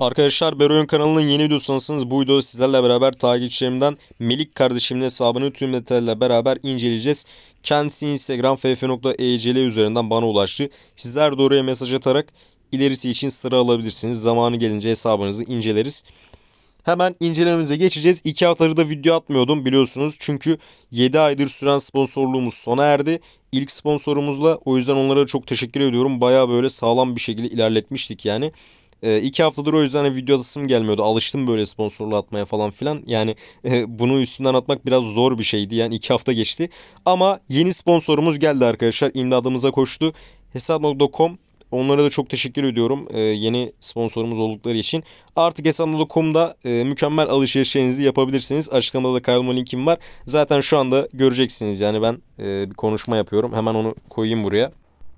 Arkadaşlar Beroyun kanalının yeni videosunasınız. Bu videoda sizlerle beraber takipçilerimden Melik kardeşimin hesabını tüm detaylarla beraber inceleyeceğiz. Kendisi Instagram ff.ecl üzerinden bana ulaştı. Sizler de oraya mesaj atarak ilerisi için sıra alabilirsiniz. Zamanı gelince hesabınızı inceleriz. Hemen incelememize geçeceğiz. 2 haftadır da video atmıyordum biliyorsunuz. Çünkü 7 aydır süren sponsorluğumuz sona erdi. İlk sponsorumuzla o yüzden onlara çok teşekkür ediyorum. Baya böyle sağlam bir şekilde ilerletmiştik yani. E, iki haftadır o yüzden video atasım gelmiyordu. Alıştım böyle sponsorlu atmaya falan filan. Yani e, bunu üstünden atmak biraz zor bir şeydi. Yani iki hafta geçti. Ama yeni sponsorumuz geldi arkadaşlar. İmdadımıza koştu. Hesap.com Onlara da çok teşekkür ediyorum e, yeni sponsorumuz oldukları için. Artık Hesap.com'da e, mükemmel alışverişlerinizi yapabilirsiniz. Açıklamada da kaydolma linkim var. Zaten şu anda göreceksiniz yani ben e, bir konuşma yapıyorum. Hemen onu koyayım buraya.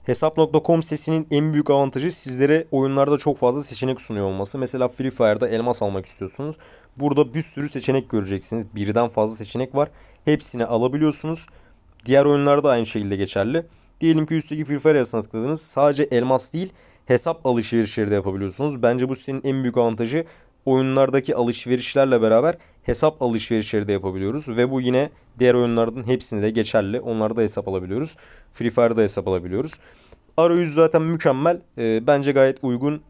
Hesap.com sitesinin en büyük avantajı sizlere oyunlarda çok fazla seçenek sunuyor olması. Mesela Free Fire'da elmas almak istiyorsunuz. Burada bir sürü seçenek göreceksiniz. Birden fazla seçenek var. Hepsini alabiliyorsunuz. Diğer oyunlarda aynı şekilde geçerli. Diyelim ki üstteki Free Fire yazısına tıkladınız. Sadece elmas değil hesap alışverişleri de yapabiliyorsunuz. Bence bu sitenin en büyük avantajı oyunlardaki alışverişlerle beraber hesap alışverişleri de yapabiliyoruz. Ve bu yine diğer oyunlardan hepsinde de geçerli. Onlarda hesap alabiliyoruz. Free Fire'da hesap alabiliyoruz. Arayüz zaten mükemmel. E, bence gayet uygun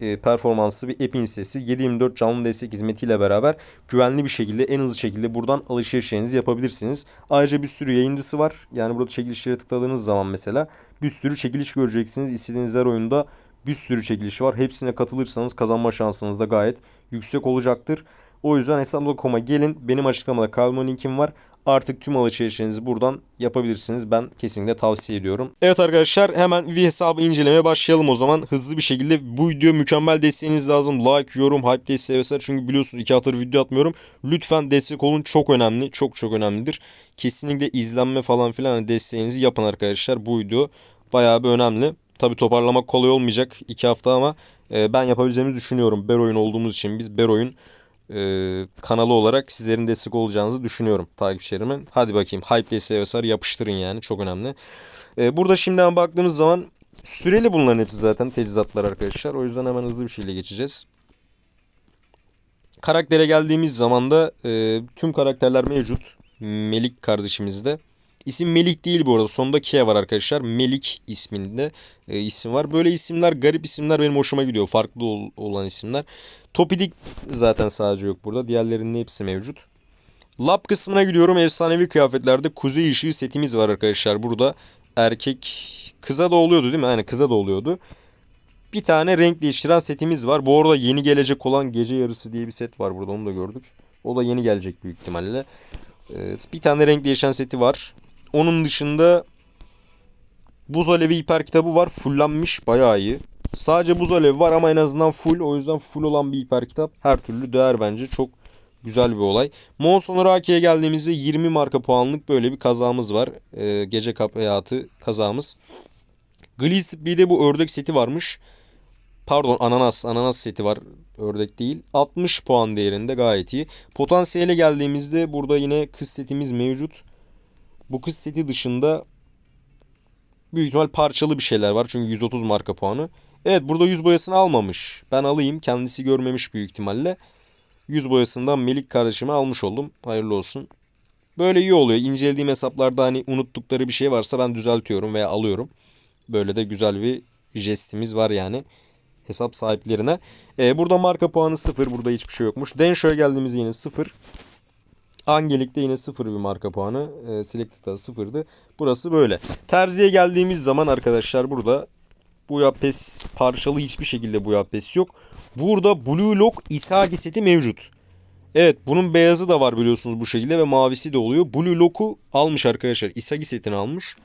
e, performanslı bir app'in sitesi. 724 canlı destek hizmetiyle beraber güvenli bir şekilde en hızlı şekilde buradan alışverişlerinizi yapabilirsiniz. Ayrıca bir sürü yayıncısı var. Yani burada çekilişlere tıkladığınız zaman mesela bir sürü çekiliş göreceksiniz. İstediğiniz her oyunda bir sürü çekiliş var. Hepsine katılırsanız kazanma şansınız da gayet yüksek olacaktır. O yüzden hesap.com'a gelin. Benim açıklamada kalma linkim var. Artık tüm alışverişlerinizi buradan yapabilirsiniz. Ben kesinlikle tavsiye ediyorum. Evet arkadaşlar hemen bir hesabı incelemeye başlayalım o zaman. Hızlı bir şekilde bu video mükemmel desteğiniz lazım. Like, yorum, hype desteği vesaire. Çünkü biliyorsunuz 2 haftadır video atmıyorum. Lütfen destek olun. Çok önemli. Çok çok önemlidir. Kesinlikle izlenme falan filan desteğinizi yapın arkadaşlar. Bu video bayağı bir önemli. Tabi toparlamak kolay olmayacak 2 hafta ama e, ben yapabileceğimizi düşünüyorum. Beroyun olduğumuz için biz Beroyun e, kanalı olarak sizlerin destek olacağınızı düşünüyorum takipçilerimin. Hadi bakayım hype desteği vesaire yapıştırın yani çok önemli. E, burada şimdiden baktığımız zaman süreli bunların hepsi zaten teçhizatlar arkadaşlar. O yüzden hemen hızlı bir şekilde geçeceğiz. Karaktere geldiğimiz zaman da e, tüm karakterler mevcut. Melik kardeşimizde. İsim Melik değil bu arada. Sonunda K var arkadaşlar. Melik isminde e, isim var. Böyle isimler garip isimler benim hoşuma gidiyor. Farklı ol, olan isimler. Topidik zaten sadece yok burada. Diğerlerinin hepsi mevcut. Lab kısmına gidiyorum. Efsanevi kıyafetlerde kuzey ışığı setimiz var arkadaşlar. Burada erkek kıza da oluyordu değil mi? Yani kıza da oluyordu. Bir tane renk değiştiren setimiz var. Bu arada yeni gelecek olan gece yarısı diye bir set var burada. Onu da gördük. O da yeni gelecek büyük ihtimalle. Ee, bir tane renk değişen seti var. Onun dışında Buz Alevi hiper kitabı var. Fullenmiş. Bayağı iyi. Sadece buz alevi var ama en azından full. O yüzden full olan bir hiper kitap her türlü değer bence. Çok güzel bir olay. Monson Raki'ye geldiğimizde 20 marka puanlık böyle bir kazamız var. Ee, gece kap hayatı kazamız. Glee bu ördek seti varmış. Pardon ananas. Ananas seti var. Ördek değil. 60 puan değerinde gayet iyi. Potansiyele geldiğimizde burada yine kız setimiz mevcut. Bu kız seti dışında büyük ihtimal parçalı bir şeyler var. Çünkü 130 marka puanı. Evet burada yüz boyasını almamış. Ben alayım. Kendisi görmemiş büyük ihtimalle. Yüz boyasından Melik kardeşime almış oldum. Hayırlı olsun. Böyle iyi oluyor. İncelediğim hesaplarda hani unuttukları bir şey varsa ben düzeltiyorum veya alıyorum. Böyle de güzel bir jestimiz var yani. Hesap sahiplerine. Ee, burada marka puanı 0. Burada hiçbir şey yokmuş. Densho'ya geldiğimizde yine 0. Angelik'te yine 0 bir marka puanı. E, Selected'da 0'dı. Burası böyle. Terziye geldiğimiz zaman arkadaşlar burada bu yapes parçalı hiçbir şekilde bu yapes yok. Burada Blue Lock Isagi seti mevcut. Evet bunun beyazı da var biliyorsunuz bu şekilde ve mavisi de oluyor. Blue Lock'u almış arkadaşlar. Isagi setini almış.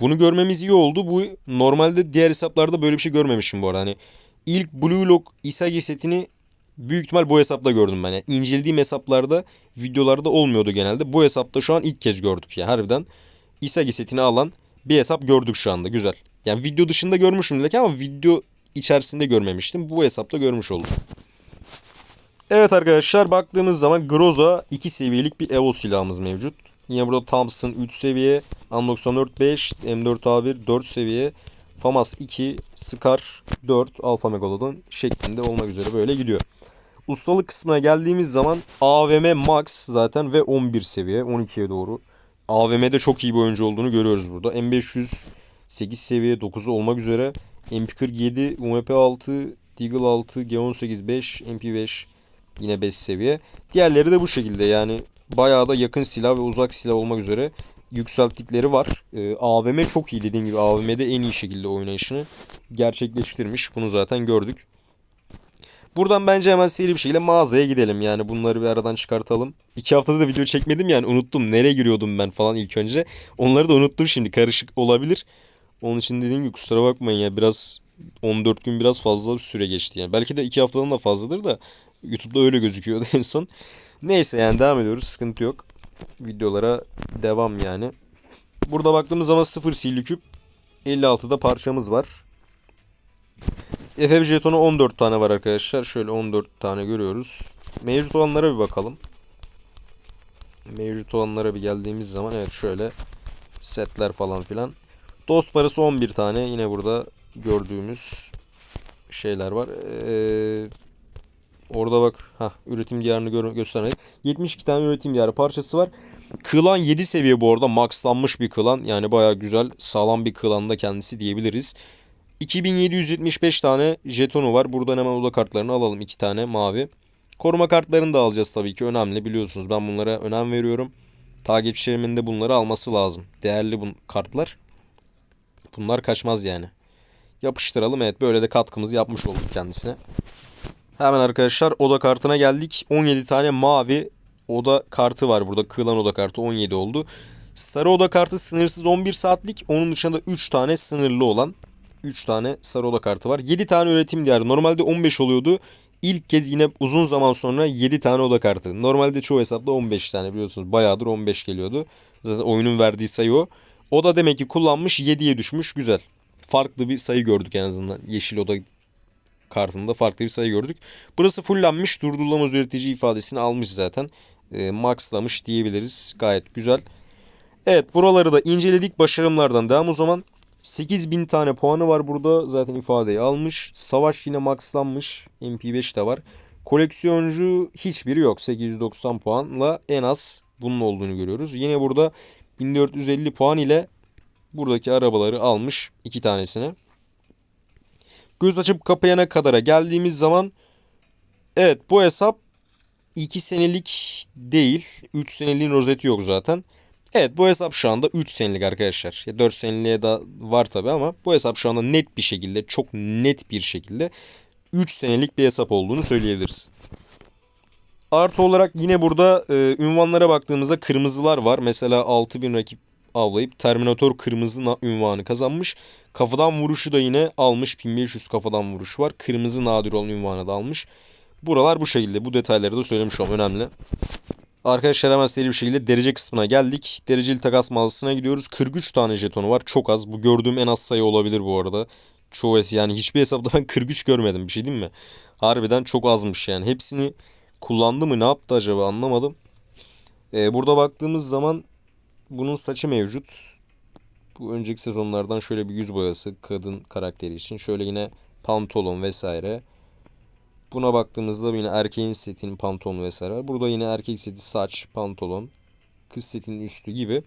Bunu görmemiz iyi oldu. Bu normalde diğer hesaplarda böyle bir şey görmemişim bu arada. Hani ilk Blue Lock Isagi setini büyük ihtimal bu hesapta gördüm ben. Yani incelediğim hesaplarda videolarda olmuyordu genelde. Bu hesapta şu an ilk kez gördük ya harbiden. Isagi setini alan bir hesap gördük şu anda güzel. Yani video dışında görmüşüm belki ama video içerisinde görmemiştim. Bu hesapta görmüş oldum. Evet arkadaşlar baktığımız zaman Groza 2 seviyelik bir Evo silahımız mevcut. Yine burada Thompson 3 seviye, M94 5, M4A1 4 seviye, FAMAS 2, Scar 4, Alfa Megalodon şeklinde olmak üzere böyle gidiyor. Ustalık kısmına geldiğimiz zaman AVM Max zaten ve 11 seviye 12'ye doğru. AVM'de çok iyi bir oyuncu olduğunu görüyoruz burada. M500 8 seviye 9 olmak üzere. MP47, UMP 6, Deagle 6, G18 5, MP5 yine 5 seviye. Diğerleri de bu şekilde yani bayağı da yakın silah ve uzak silah olmak üzere yükselttikleri var. Ee, AVM çok iyi dediğim gibi AVM'de en iyi şekilde oynayışını gerçekleştirmiş. Bunu zaten gördük. Buradan bence hemen seri bir şekilde mağazaya gidelim. Yani bunları bir aradan çıkartalım. İki haftada da video çekmedim yani unuttum. Nereye giriyordum ben falan ilk önce. Onları da unuttum şimdi. Karışık olabilir. Onun için dediğim gibi kusura bakmayın ya biraz 14 gün biraz fazla bir süre geçti yani. Belki de 2 haftadan da fazladır da YouTube'da öyle gözüküyordu en son. Neyse yani devam ediyoruz. Sıkıntı yok. Videolara devam yani. Burada baktığımız zaman 0 silli küp 56'da parçamız var. FF jetonu 14 tane var arkadaşlar. Şöyle 14 tane görüyoruz. Mevcut olanlara bir bakalım. Mevcut olanlara bir geldiğimiz zaman evet şöyle setler falan filan. Dost parası 11 tane. Yine burada gördüğümüz şeyler var. Ee, orada bak ha üretim diyarını gö göstermedik. 72 tane üretim diyarı parçası var. Kılan 7 seviye bu arada. Maxlanmış bir kılan. Yani baya güzel sağlam bir kılan da kendisi diyebiliriz. 2775 tane jetonu var. Buradan hemen oda kartlarını alalım. 2 tane mavi. Koruma kartlarını da alacağız tabii ki. Önemli biliyorsunuz. Ben bunlara önem veriyorum. Takipçilerimin de bunları alması lazım. Değerli bu kartlar. Bunlar kaçmaz yani. Yapıştıralım. Evet böyle de katkımızı yapmış olduk kendisine. Hemen arkadaşlar oda kartına geldik. 17 tane mavi oda kartı var burada. Kılan oda kartı 17 oldu. Sarı oda kartı sınırsız 11 saatlik. Onun dışında 3 tane sınırlı olan 3 tane sarı oda kartı var. 7 tane üretim diyarı. Normalde 15 oluyordu. İlk kez yine uzun zaman sonra 7 tane oda kartı. Normalde çoğu hesapta 15 tane biliyorsunuz. Bayağıdır 15 geliyordu. Zaten oyunun verdiği sayı o. O da demek ki kullanmış 7'ye düşmüş. Güzel. Farklı bir sayı gördük en azından. Yeşil oda kartında farklı bir sayı gördük. Burası fullenmiş. Durdurulamaz üretici ifadesini almış zaten. E, maxlamış diyebiliriz. Gayet güzel. Evet buraları da inceledik. Başarımlardan devam o zaman. 8000 tane puanı var burada. Zaten ifadeyi almış. Savaş yine maxlanmış. MP5 de var. Koleksiyoncu hiçbiri yok. 890 puanla en az bunun olduğunu görüyoruz. Yine burada 1450 puan ile buradaki arabaları almış iki tanesini. Göz açıp kapayana kadara geldiğimiz zaman evet bu hesap 2 senelik değil. 3 seneliğin rozeti yok zaten. Evet bu hesap şu anda 3 senelik arkadaşlar. Ya 4 seneliğe de var tabi ama bu hesap şu anda net bir şekilde çok net bir şekilde 3 senelik bir hesap olduğunu söyleyebiliriz. Artı olarak yine burada e, ünvanlara baktığımızda kırmızılar var. Mesela 6000 rakip avlayıp Terminator kırmızı ünvanı kazanmış. Kafadan vuruşu da yine almış. 1500 kafadan vuruş var. Kırmızı nadir olan ünvanı da almış. Buralar bu şekilde. Bu detayları da söylemiş olalım. Önemli. Arkadaşlar hemen seri bir şekilde derece kısmına geldik. Dereceli takas mağazasına gidiyoruz. 43 tane jetonu var. Çok az. Bu gördüğüm en az sayı olabilir bu arada. Çoğu yani hiçbir hesapta ben 43 görmedim. Bir şey değil mi? Harbiden çok azmış yani. Hepsini kullandı mı ne yaptı acaba anlamadım. Ee, burada baktığımız zaman bunun saçı mevcut. Bu önceki sezonlardan şöyle bir yüz boyası kadın karakteri için. Şöyle yine pantolon vesaire. Buna baktığımızda yine erkeğin setinin pantolonu vesaire. Burada yine erkek seti saç, pantolon, kız setinin üstü gibi.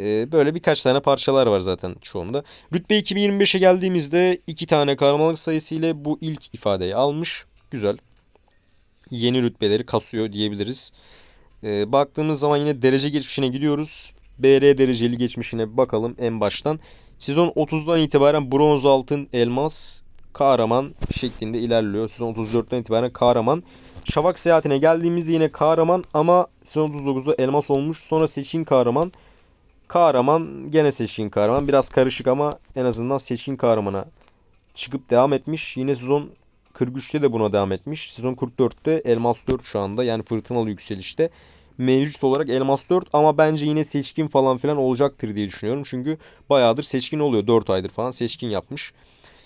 Ee, böyle birkaç tane parçalar var zaten çoğunda. Rütbe 2025'e geldiğimizde iki tane kahramanlık sayısı ile bu ilk ifadeyi almış. Güzel. Yeni rütbeleri kasıyor diyebiliriz. Ee, baktığımız zaman yine derece geçmişine gidiyoruz. BR dereceli geçmişine bakalım en baştan. Sezon 30'dan itibaren bronz altın elmas kahraman şeklinde ilerliyor. Sezon 34'ten itibaren kahraman. Şafak seyahatine geldiğimizde yine kahraman ama sezon 39'da elmas olmuş. Sonra seçkin kahraman. Kahraman gene seçkin kahraman. Biraz karışık ama en azından seçkin kahramana çıkıp devam etmiş. Yine sezon 43'te de buna devam etmiş. Sezon 44'te Elmas 4 şu anda yani fırtınalı yükselişte. Mevcut olarak Elmas 4 ama bence yine seçkin falan filan olacaktır diye düşünüyorum. Çünkü bayağıdır seçkin oluyor. 4 aydır falan seçkin yapmış.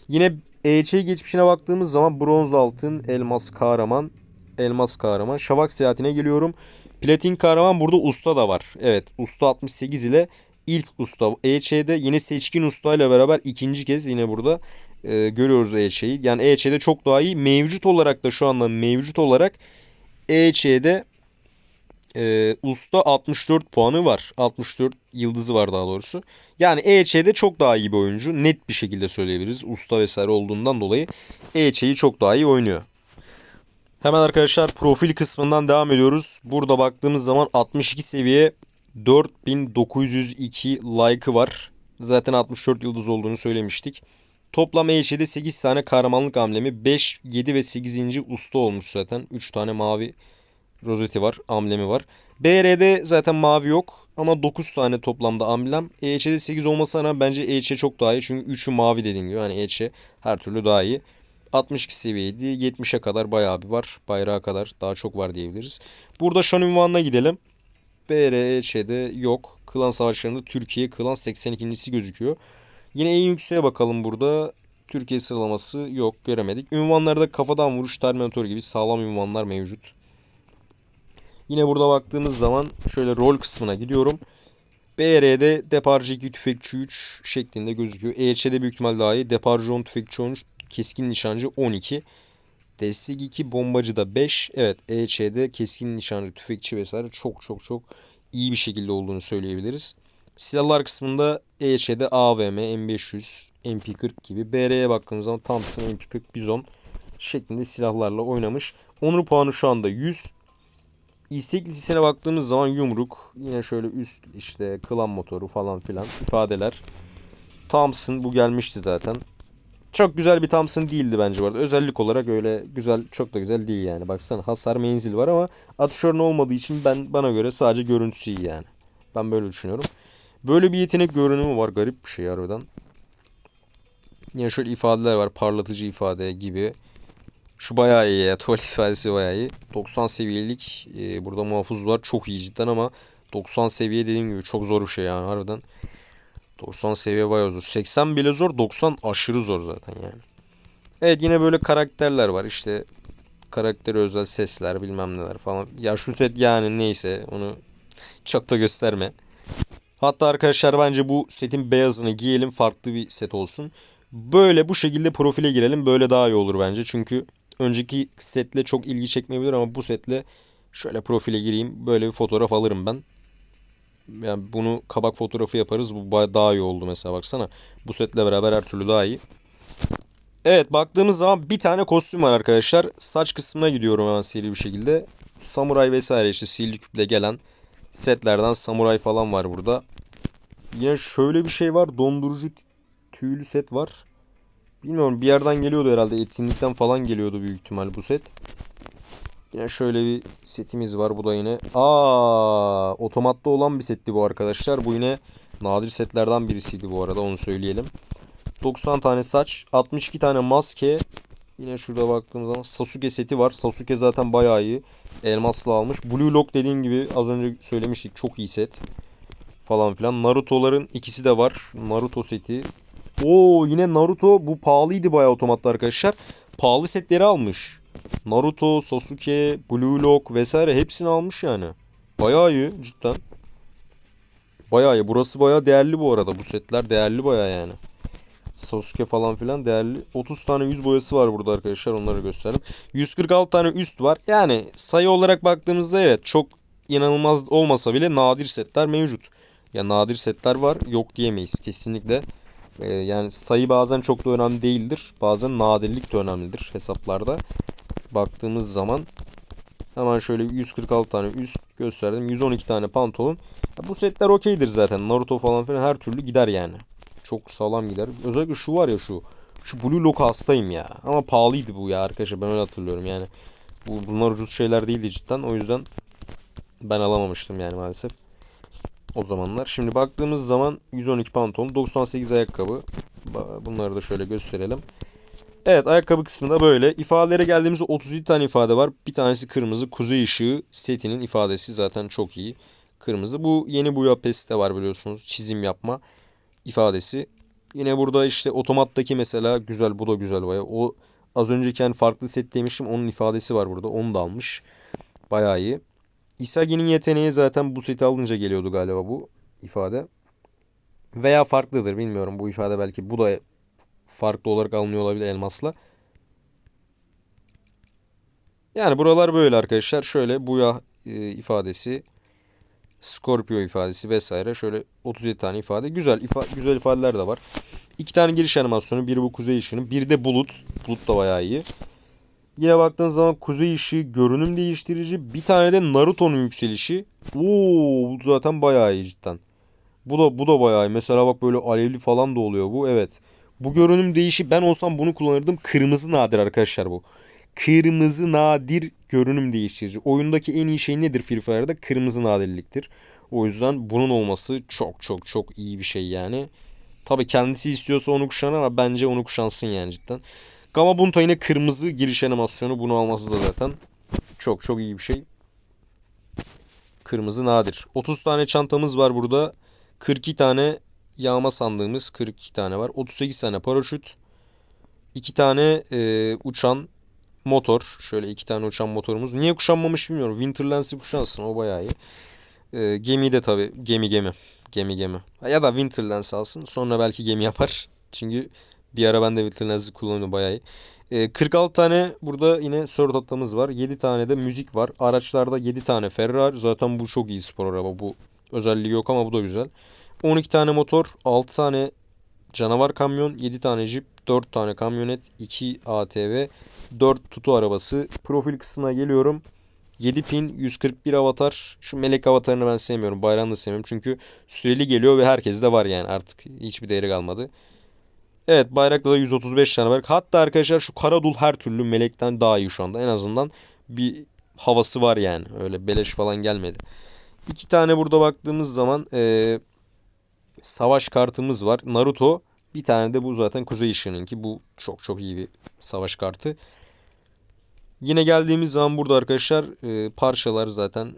Yine EC geçmişine baktığımız zaman bronz altın, elmas kahraman, elmas kahraman. Şavak seyahatine geliyorum. Platin kahraman burada usta da var. Evet usta 68 ile ilk usta. EÇ'de yine seçkin ustayla beraber ikinci kez yine burada e, görüyoruz EÇ'yi. Yani EÇ'de çok daha iyi. Mevcut olarak da şu anda mevcut olarak EÇ'de e, usta 64 puanı var. 64 yıldızı var daha doğrusu. Yani EÇ'de çok daha iyi bir oyuncu. Net bir şekilde söyleyebiliriz. Usta vesaire olduğundan dolayı EÇ'yi çok daha iyi oynuyor. Hemen arkadaşlar profil kısmından devam ediyoruz. Burada baktığımız zaman 62 seviye 4902 like'ı var. Zaten 64 yıldız olduğunu söylemiştik. Toplam EÇ'de 8 tane kahramanlık amblemi. 5, 7 ve 8. usta olmuş zaten. 3 tane mavi rozeti var, amblemi var. BR'de zaten mavi yok ama 9 tane toplamda amblem. EH'de 8 olmasına bence EH çok daha iyi çünkü 3'ü mavi dediğim gibi. Yani EH her türlü daha iyi. 62 seviyeydi. 70'e kadar bayağı bir var. Bayrağa kadar daha çok var diyebiliriz. Burada şan ünvanına gidelim. BR EH'de yok. Klan savaşlarında Türkiye klan 82.si gözüküyor. Yine en yükseğe bakalım burada. Türkiye sıralaması yok göremedik. Ünvanlarda kafadan vuruş Terminator gibi sağlam ünvanlar mevcut. Yine burada baktığımız zaman şöyle rol kısmına gidiyorum. BR'de Deparcı 2 tüfekçi 3 şeklinde gözüküyor. EH'de büyük ihtimal daha iyi. Deparcı 10 tüfekçi 13 keskin nişancı 12. Destek 2 bombacı da 5. Evet EH'de keskin nişancı tüfekçi vesaire çok çok çok iyi bir şekilde olduğunu söyleyebiliriz. Silahlar kısmında EH'de AVM, M500, MP40 gibi. BR'ye baktığımız zaman Thompson, MP40, Bizon şeklinde silahlarla oynamış. Onur puanı şu anda 100. İstek listesine baktığımız zaman yumruk, yine şöyle üst işte klan motoru falan filan ifadeler. Thompson bu gelmişti zaten. Çok güzel bir Thompson değildi bence bu arada. Özellik olarak öyle güzel, çok da güzel değil yani. Baksana hasar menzil var ama atış oranı olmadığı için ben bana göre sadece görüntüsü iyi yani. Ben böyle düşünüyorum. Böyle bir yetenek görünümü var. Garip bir şey harbiden. Yine şöyle ifadeler var. Parlatıcı ifade gibi. Şu bayağı iyi ya. Tuvalet ifadesi bayağı iyi. 90 seviyelik e, burada muhafız var. Çok iyi cidden ama 90 seviye dediğim gibi çok zor bir şey yani harbiden. 90 seviye bayağı zor. 80 bile zor. 90 aşırı zor zaten yani. Evet yine böyle karakterler var. İşte karakteri özel sesler bilmem neler falan. Ya şu set yani neyse onu çok da gösterme. Hatta arkadaşlar bence bu setin beyazını giyelim farklı bir set olsun. Böyle bu şekilde profile girelim. Böyle daha iyi olur bence. Çünkü önceki setle çok ilgi çekmeyebilir ama bu setle şöyle profile gireyim. Böyle bir fotoğraf alırım ben. Yani bunu kabak fotoğrafı yaparız. Bu daha iyi oldu mesela baksana. Bu setle beraber her türlü daha iyi. Evet baktığımız zaman bir tane kostüm var arkadaşlar. Saç kısmına gidiyorum hemen seri bir şekilde. Samuray vesaire işte sihirli küple gelen setlerden samuray falan var burada. Yine şöyle bir şey var. Dondurucu tüylü set var. Bilmiyorum bir yerden geliyordu herhalde. Etkinlikten falan geliyordu büyük ihtimal bu set. Yine şöyle bir setimiz var. Bu da yine. Aa, otomatta olan bir setti bu arkadaşlar. Bu yine nadir setlerden birisiydi bu arada onu söyleyelim. 90 tane saç, 62 tane maske. Yine şurada baktığımız zaman Sasuke seti var. Sasuke zaten bayağı iyi. Elmasla almış. Blue Lock dediğim gibi az önce söylemiştik çok iyi set. Falan filan. Naruto'ların ikisi de var. Naruto seti. Oo yine Naruto bu pahalıydı bayağı otomatta arkadaşlar. Pahalı setleri almış. Naruto, Sasuke, Blue Lock vesaire hepsini almış yani. Bayağı iyi cidden. Bayağı iyi. Burası bayağı değerli bu arada. Bu setler değerli bayağı yani. Sasuke falan filan değerli. 30 tane yüz boyası var burada arkadaşlar. Onları gösterdim. 146 tane üst var. Yani sayı olarak baktığımızda evet çok inanılmaz olmasa bile nadir setler mevcut. Ya nadir setler var. Yok diyemeyiz kesinlikle. Ee, yani sayı bazen çok da önemli değildir. Bazen nadirlik de önemlidir hesaplarda. Baktığımız zaman hemen şöyle 146 tane üst gösterdim. 112 tane pantolon. Ya bu setler okeydir zaten. Naruto falan filan her türlü gider yani. Çok sağlam gider. Özellikle şu var ya şu. Şu Blue Lock hastayım ya. Ama pahalıydı bu ya arkadaşlar. Ben öyle hatırlıyorum yani. Bu, bunlar ucuz şeyler değildi cidden. O yüzden ben alamamıştım yani maalesef. O zamanlar. Şimdi baktığımız zaman 112 pantolon, 98 ayakkabı. Bunları da şöyle gösterelim. Evet ayakkabı kısmında böyle. İfadelere geldiğimizde 37 tane ifade var. Bir tanesi kırmızı. Kuzey ışığı setinin ifadesi zaten çok iyi. Kırmızı. Bu yeni Budapest'te var biliyorsunuz. Çizim yapma ifadesi. Yine burada işte otomattaki mesela güzel. Bu da güzel baya. O az önceki hani farklı set demiştim. Onun ifadesi var burada. Onu da almış. Bayağı iyi. Isagi'nin yeteneği zaten bu seti alınca geliyordu galiba bu ifade. Veya farklıdır bilmiyorum. Bu ifade belki bu da farklı olarak alınıyor olabilir elmasla. Yani buralar böyle arkadaşlar. Şöyle buya e, ifadesi, Scorpio ifadesi vesaire. Şöyle 37 tane ifade. Güzel ifa güzel ifadeler de var. İki tane giriş animasyonu. Biri bu kuzey ışığının. Bir de bulut. Bulut da bayağı iyi. Yine baktığınız zaman kuzey ışığı görünüm değiştirici. Bir tane de Naruto'nun yükselişi. Oo, bu zaten bayağı iyi cidden. Bu da bu da bayağı iyi. Mesela bak böyle alevli falan da oluyor bu. Evet. Bu görünüm değişi ben olsam bunu kullanırdım. Kırmızı nadir arkadaşlar bu. Kırmızı nadir görünüm değiştirici. Oyundaki en iyi şey nedir Free Fire'da? Kırmızı nadirliktir. O yüzden bunun olması çok çok çok iyi bir şey yani. Tabi kendisi istiyorsa onu kuşanır ama bence onu kuşansın yani cidden. Gamabunta yine kırmızı giriş animasyonu bunu alması da zaten çok çok iyi bir şey. Kırmızı nadir. 30 tane çantamız var burada. 42 tane yağma sandığımız 42 tane var. 38 tane paraşüt. 2 tane e, uçan motor. Şöyle 2 tane uçan motorumuz. Niye kuşanmamış bilmiyorum. Winterlands'i kuşansın o bayağı iyi. E, gemi de tabi gemi gemi. Gemi gemi. Ya da Winterlands alsın. Sonra belki gemi yapar. Çünkü bir ara ben de Winterlands'i kullanıyorum bayağı iyi. E, 46 tane burada yine Sword atlamız var. 7 tane de müzik var. Araçlarda 7 tane Ferrari. Zaten bu çok iyi spor araba. Bu özelliği yok ama bu da güzel. 12 tane motor, 6 tane canavar kamyon, 7 tane jip, 4 tane kamyonet, 2 ATV, 4 tutu arabası. Profil kısmına geliyorum. 7 pin, 141 avatar. Şu melek avatarını ben sevmiyorum. Bayrağını da sevmiyorum. Çünkü süreli geliyor ve herkes de var yani artık. Hiçbir değeri kalmadı. Evet bayrakta da 135 tane var. Hatta arkadaşlar şu Karadul her türlü melekten daha iyi şu anda. En azından bir havası var yani. Öyle beleş falan gelmedi. İki tane burada baktığımız zaman ee, savaş kartımız var. Naruto. Bir tane de bu zaten Kuzey Işığı'nınki. Bu çok çok iyi bir savaş kartı. Yine geldiğimiz zaman burada arkadaşlar e, parçalar zaten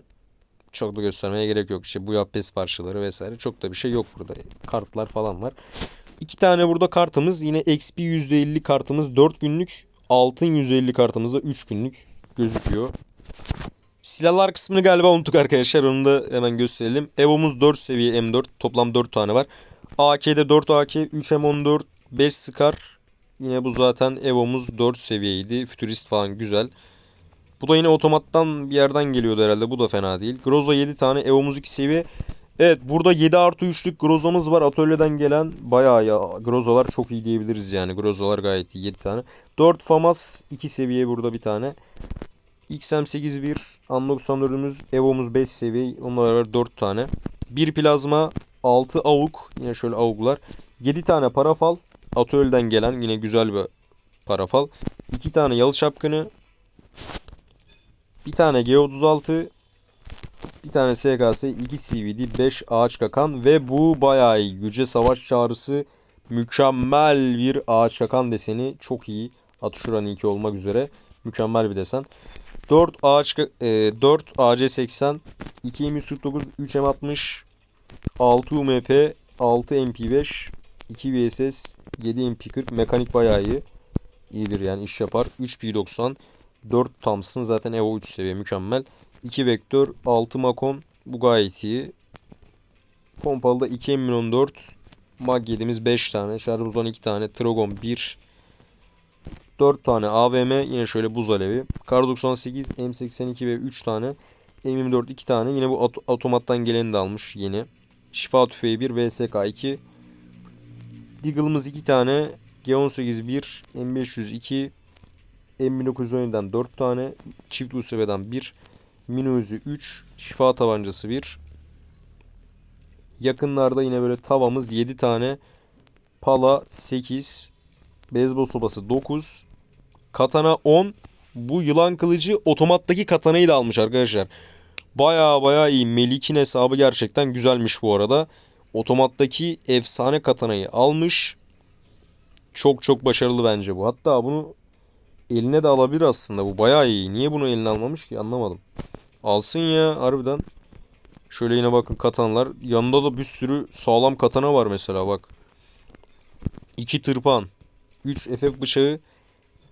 çok da göstermeye gerek yok. İşte bu yapes parçaları vesaire çok da bir şey yok burada. Kartlar falan var. İki tane burada kartımız. Yine XP %50 kartımız 4 günlük. Altın %50 kartımız da 3 günlük gözüküyor. Silahlar kısmını galiba unuttuk arkadaşlar. Onu da hemen gösterelim. Evo'muz 4 seviye M4. Toplam 4 tane var. AK'de 4 AK, 3 M14, 5 Scar. Yine bu zaten Evo'muz 4 seviyeydi. Futurist falan güzel. Bu da yine otomattan bir yerden geliyordu herhalde. Bu da fena değil. Groza 7 tane. Evo'muz 2 seviye. Evet burada 7 artı 3'lük Groza'mız var. Atölyeden gelen bayağı ya. Grozalar çok iyi diyebiliriz yani. Grozalar gayet iyi. 7 tane. 4 FAMAS 2 seviye burada bir tane. XM81 Unlock 94'ümüz Evo'muz 5 seviye. Onunla beraber 4 tane. 1 plazma 6 avuk. Yine şöyle avuklar. 7 tane parafal. Atölyeden gelen yine güzel bir parafal. 2 tane yalı şapkını. Bir tane G36. Tane SKS, 2 CVD, 5 ağaç kakan ve bu bayağı iyi. Yüce savaş çağrısı mükemmel bir ağaç kakan deseni. Çok iyi. Atışuran 2 olmak üzere. Mükemmel bir desen. 4 ağaç e, 4 AC80, 2 M149, 3 M60, 6 UMP, 6 MP5, 2 VSS, 7 MP40 mekanik bayağı iyi. İyidir yani iş yapar. 3 P90, 4 Thompson zaten Evo 3 seviye mükemmel. 2 vektör, 6 Makon bu gayet iyi. Pompalıda 2 M14, Mag 7'miz 5 tane, şarj uzan 2 tane, Trogon 1, 4 tane AVM yine şöyle buz alevi. Kar 98, M82 ve 3 tane. M24 2 tane. Yine bu otomattan geleni de almış yeni. Şifa tüfeği 1, VSK 2. Deagle'ımız 2 tane. G18 1, M500 2, M1917'den 4 tane. Çift USB'den 1. Minözü 3. Şifa tabancası 1. Yakınlarda yine böyle tavamız 7 tane. Pala 8. Beyzbol sopası 9. Katana 10. Bu yılan kılıcı otomattaki katanayı da almış arkadaşlar. Baya baya iyi. Melik'in hesabı gerçekten güzelmiş bu arada. Otomattaki efsane katanayı almış. Çok çok başarılı bence bu. Hatta bunu eline de alabilir aslında. Bu baya iyi. Niye bunu eline almamış ki anlamadım. Alsın ya harbiden. Şöyle yine bakın katanalar. Yanında da bir sürü sağlam katana var mesela bak. İki tırpan. 3 FF bıçağı.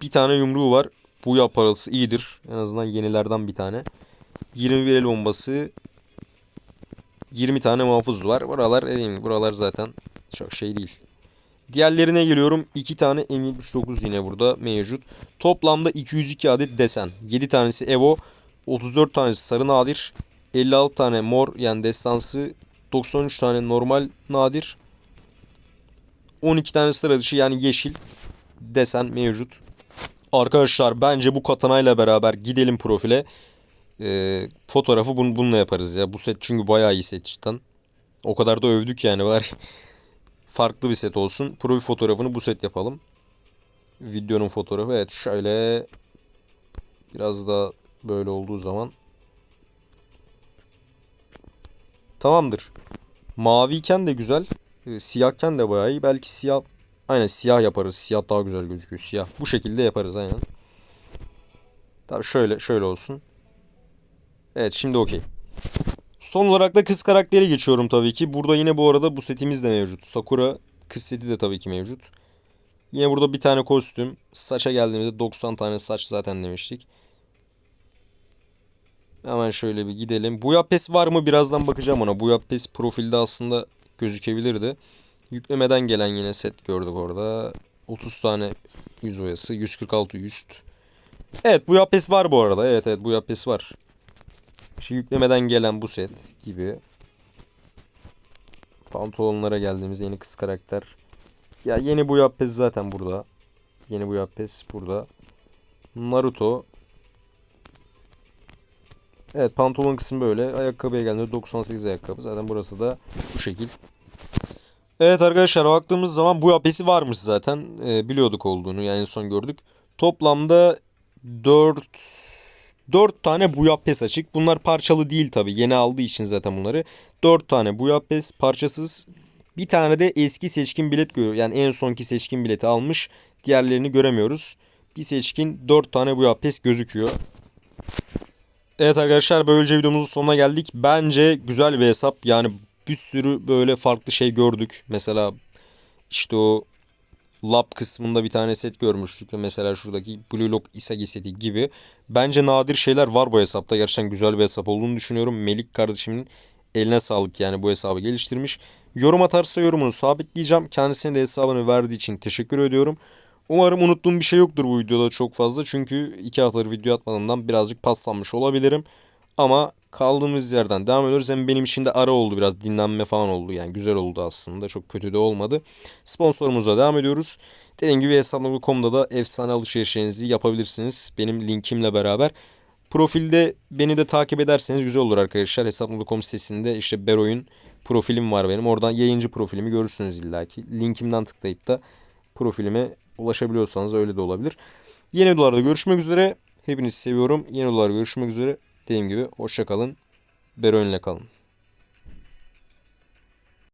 Bir tane yumruğu var. Bu yap parası iyidir. En azından yenilerden bir tane. 21 el bombası. 20 tane muhafız var. Buralar buralar zaten Çok şey değil. Diğerlerine geliyorum. 2 tane M79 yine burada mevcut. Toplamda 202 adet desen. 7 tanesi Evo. 34 tanesi sarı nadir. 56 tane mor yani destansı. 93 tane normal nadir. 12 tane sıra dışı yani yeşil desen mevcut. Arkadaşlar bence bu katanayla beraber gidelim profile. Ee, fotoğrafı bun, bununla yaparız ya. Bu set çünkü bayağı iyi set cidden. O kadar da övdük yani var. Farklı bir set olsun. Profil fotoğrafını bu set yapalım. Videonun fotoğrafı evet şöyle biraz da böyle olduğu zaman tamamdır. Maviyken de güzel. Ee, siyahken de bayağı iyi. Belki siyah aynen siyah yaparız. Siyah daha güzel gözüküyor. Siyah. Bu şekilde yaparız aynen. Tabii şöyle şöyle olsun. Evet şimdi okey. Son olarak da kız karakteri geçiyorum tabii ki. Burada yine bu arada bu setimiz de mevcut. Sakura kız seti de tabii ki mevcut. Yine burada bir tane kostüm. Saça geldiğimizde 90 tane saç zaten demiştik. Hemen şöyle bir gidelim. Bu yapes var mı? Birazdan bakacağım ona. Bu yapes profilde aslında gözükebilirdi. Yüklemeden gelen yine set gördük orada. 30 tane yüz oyası. 146 üst. Evet bu yapes var bu arada. Evet evet bu yapes var. Şu yüklemeden gelen bu set gibi. Pantolonlara geldiğimiz yeni kız karakter. Ya yeni bu yapes zaten burada. Yeni bu yapes burada. Naruto. Evet pantolon kısmı böyle. Ayakkabıya geldiğinde 98 ayakkabı. Zaten burası da bu şekil. Evet arkadaşlar baktığımız zaman bu yapesi varmış zaten. Ee, biliyorduk olduğunu yani en son gördük. Toplamda 4 4 tane bu yapes açık. Bunlar parçalı değil tabi. Yeni aldığı için zaten bunları. 4 tane bu yapes parçasız. Bir tane de eski seçkin bilet görüyor. Yani en sonki seçkin bileti almış. Diğerlerini göremiyoruz. Bir seçkin 4 tane bu yapes gözüküyor. Evet arkadaşlar böylece videomuzun sonuna geldik. Bence güzel bir hesap. Yani bir sürü böyle farklı şey gördük. Mesela işte o lab kısmında bir tane set görmüştük. Mesela şuradaki Blue Lock Isagi seti gibi. Bence nadir şeyler var bu hesapta. Gerçekten güzel bir hesap olduğunu düşünüyorum. Melik kardeşimin eline sağlık yani bu hesabı geliştirmiş. Yorum atarsa yorumunu sabitleyeceğim. Kendisine de hesabını verdiği için teşekkür ediyorum. Umarım unuttuğum bir şey yoktur bu videoda çok fazla. Çünkü iki haftadır video atmadığımdan birazcık paslanmış olabilirim. Ama kaldığımız yerden devam ediyoruz. Hem benim için de ara oldu biraz dinlenme falan oldu. Yani güzel oldu aslında. Çok kötü de olmadı. Sponsorumuza devam ediyoruz. Dediğim gibi hesap.com'da da efsane alışverişlerinizi yapabilirsiniz. Benim linkimle beraber. Profilde beni de takip ederseniz güzel olur arkadaşlar. Hesap.com sitesinde işte Beroy'un profilim var benim. Oradan yayıncı profilimi görürsünüz illaki. Linkimden tıklayıp da profilime ulaşabiliyorsanız öyle de olabilir. Yeni videolarda görüşmek üzere. Hepinizi seviyorum. Yeni videolarda görüşmek üzere. Dediğim gibi hoşça kalın. Beroy'unla kalın.